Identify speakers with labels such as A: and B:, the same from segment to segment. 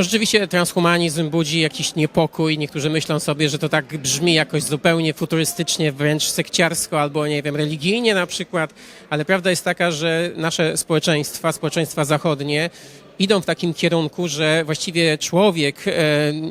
A: No rzeczywiście transhumanizm budzi jakiś niepokój. Niektórzy myślą sobie, że to tak brzmi jakoś zupełnie futurystycznie, wręcz sekciarsko albo, nie wiem, religijnie na przykład, ale prawda jest taka, że nasze społeczeństwa, społeczeństwa zachodnie, idą w takim kierunku, że właściwie człowiek, e,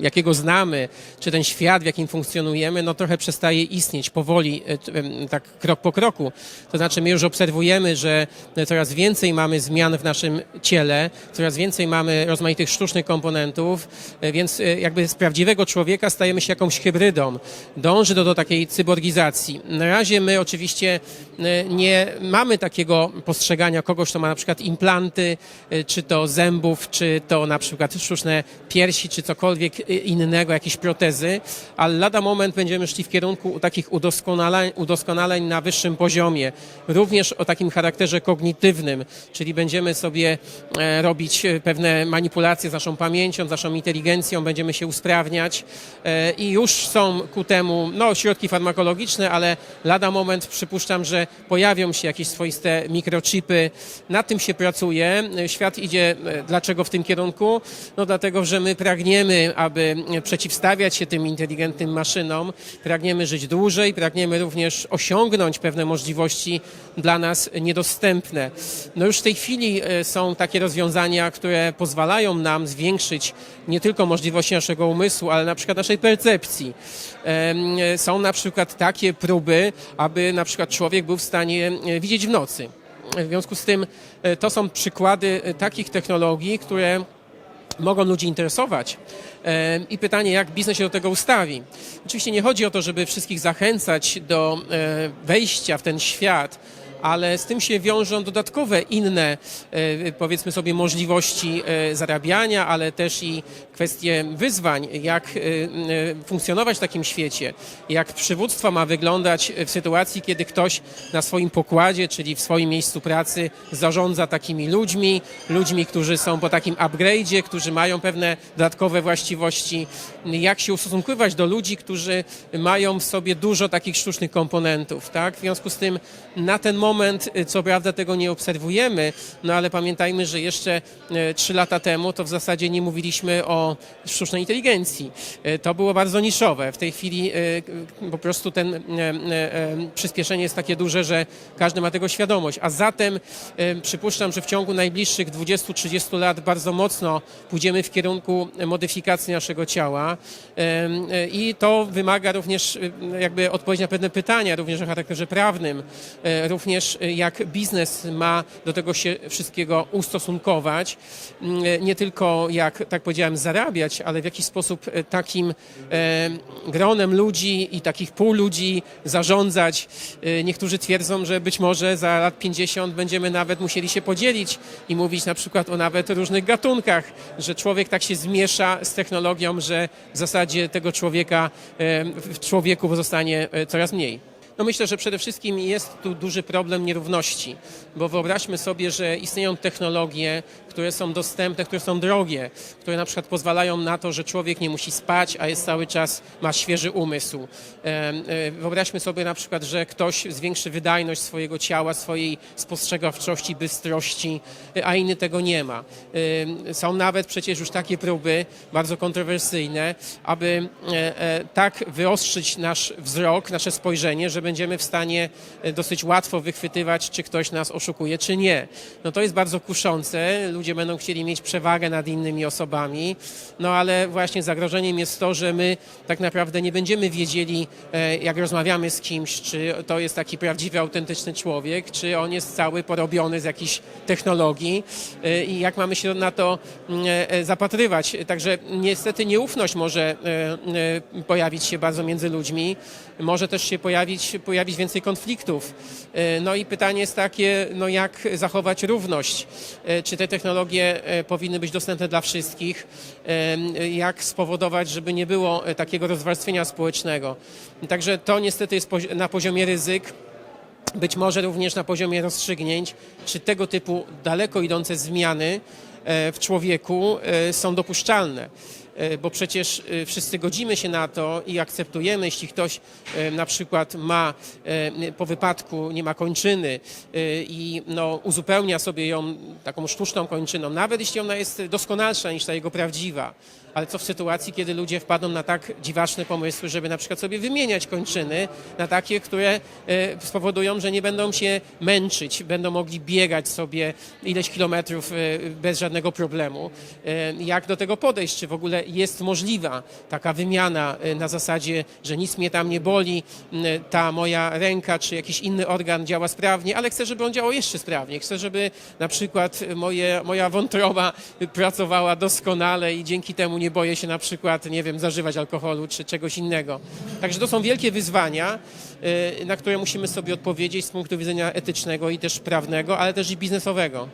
A: jakiego znamy, czy ten świat, w jakim funkcjonujemy, no trochę przestaje istnieć powoli, e, tak krok po kroku. To znaczy my już obserwujemy, że coraz więcej mamy zmian w naszym ciele, coraz więcej mamy rozmaitych sztucznych komponentów, e, więc e, jakby z prawdziwego człowieka stajemy się jakąś hybrydą. Dąży to do takiej cyborgizacji. Na razie my oczywiście e, nie mamy takiego postrzegania kogoś, kto ma na przykład implanty, e, czy to zębów, czy to na przykład sztuczne piersi, czy cokolwiek e, innego, jakieś protezy, ale lada moment będziemy szli w kierunku takich udoskonaleń, udoskonaleń na wyższym poziomie, również o takim charakterze kognitywnym, czyli będziemy sobie e, robić e, pewne manipulacje z naszą pamięcią, z naszą inteligencją, będziemy się usprawniać e, i już są ku temu no, środki farmakologiczne, ale lada moment przypuszczam, że pojawią się jakieś swoiste mikrochipy. Nad tym się pracuje. Świat idzie dlaczego w tym kierunku? No dlatego, że my pragniemy, aby przeciwstawiać się tym inteligentnym maszynom, pragniemy żyć dłużej, pragniemy również osiągnąć pewne możliwości dla nas niedostępne. No już w tej chwili e, są takie rozwiązania, które pozwalają nam zwiększyć nie tylko możliwości naszego umysłu, ale na przykład naszej percepcji. E, Są na przykład takie próby, aby na przykład człowiek był w stanie e, widzieć w nocy. W związku z tym e, to są przykłady e, takich technologii, które mogą ludzi interesować. E, I pytanie, jak biznes się do tego ustawi. Oczywiście nie chodzi o to, żeby wszystkich zachęcać do wejścia w ten świat, ale z tym się wiążą dodatkowe inne, e, powiedzmy sobie, możliwości e, zarabiania, ale też i kwestie wyzwań, jak e, funkcjonować w takim świecie, jak przywództwo ma wyglądać w sytuacji, kiedy ktoś na swoim pokładzie, czyli w swoim miejscu pracy zarządza takimi ludźmi, ludźmi, którzy są po takim upgrade'zie, którzy mają pewne dodatkowe właściwości, jak się ustosunkować do ludzi, którzy mają w sobie dużo takich sztucznych komponentów, tak? W związku z tym na ten moment, y, co prawda tego nie obserwujemy, no ale pamiętajmy, że jeszcze e, trzy lata temu to w zasadzie nie mówiliśmy o sztucznej inteligencji. E, To było bardzo niszowe. W tej chwili po prostu ten przyspieszenie jest takie duże, że każdy ma tego świadomość. A zatem przypuszczam, że w ciągu najbliższych 20-30 lat bardzo mocno pójdziemy w kierunku modyfikacji naszego ciała i to wymaga również jakby odpowiedzi na pewne pytania, również o charakterze prawnym, e, również e, jak biznes ma do tego się wszystkiego ustosunkować, Mm, e, nie tylko jak, tak powiedziałem, zarabiać, ale w jaki sposób e, takim gronem ludzi i takich pół ludzi zarządzać. Niektórzy twierdzą, że być może za lat 50 będziemy nawet musieli się podzielić i mówić na przykład o nawet różnych gatunkach, że człowiek tak się zmiesza z technologią, że w zasadzie tego człowieka w człowieku pozostanie coraz mniej. No myślę, że przede wszystkim jest tu duży problem nierówności, bo wyobraźmy sobie, że istnieją technologie, które są dostępne, które są drogie, które na przykład pozwalają na to, że człowiek nie musi spać, a jest cały czas, ma świeży umysł. E, Wyobraźmy sobie na przykład, że ktoś zwiększy wydajność swojego ciała, swojej spostrzegawczości, bystrości, e, a inny tego nie ma. Są nawet przecież już takie próby, bardzo kontrowersyjne, aby e, tak wyostrzyć nasz wzrok, nasze spojrzenie, że będziemy w stanie e, dosyć łatwo wychwytywać, czy ktoś nas oszukuje, czy nie. No to jest bardzo kuszące. Ludzie będą chcieli mieć przewagę nad innymi osobami, no ale właśnie zagrożeniem jest to, że my tak naprawdę nie będziemy wiedzieli, e, jak rozmawiamy z kimś, czy to jest taki prawdziwy, autentyczny człowiek, czy on jest cały porobiony z jakichś technologii e, i jak mamy się na to mm, zapatrywać. Także niestety nieufność może pojawić się bardzo między ludźmi, może też się pojawić, pojawić więcej konfliktów. E, No i pytanie jest takie, no jak zachować równość? E, Czy te technologie e, powinny być dostępne dla wszystkich? Jak spowodować, żeby nie było takiego rozwarstwienia społecznego? Także to niestety jest na poziomie ryzyk. Być może również na poziomie rozstrzygnięć, czy tego typu daleko idące zmiany w człowieku są dopuszczalne. E, bo przecież e, wszyscy godzimy się na to i akceptujemy, jeśli ktoś e, na przykład ma po wypadku, nie ma kończyny i no, uzupełnia sobie ją taką sztuczną kończyną, nawet jeśli ona jest doskonalsza niż ta jego prawdziwa. Ale co w sytuacji, kiedy ludzie wpadną na tak dziwaczne pomysły, żeby na przykład sobie wymieniać kończyny na takie, które e, spowodują, że nie będą się męczyć, będą mogli biegać sobie ileś kilometrów e, bez żadnego problemu. E, Jak do tego podejść? Czy w ogóle jest możliwa taka wymiana na zasadzie, że nic mnie tam nie boli, ta moja ręka czy jakiś inny organ działa sprawnie, ale chcę, żeby on działał jeszcze sprawniej. Chcę, żeby na przykład moje, moja wątroba pracowała doskonale i dzięki temu nie boję się na przykład, nie wiem, zażywać alkoholu czy czegoś innego. Także to są wielkie wyzwania, y, na które musimy sobie odpowiedzieć z punktu widzenia etycznego i też prawnego, ale też i biznesowego.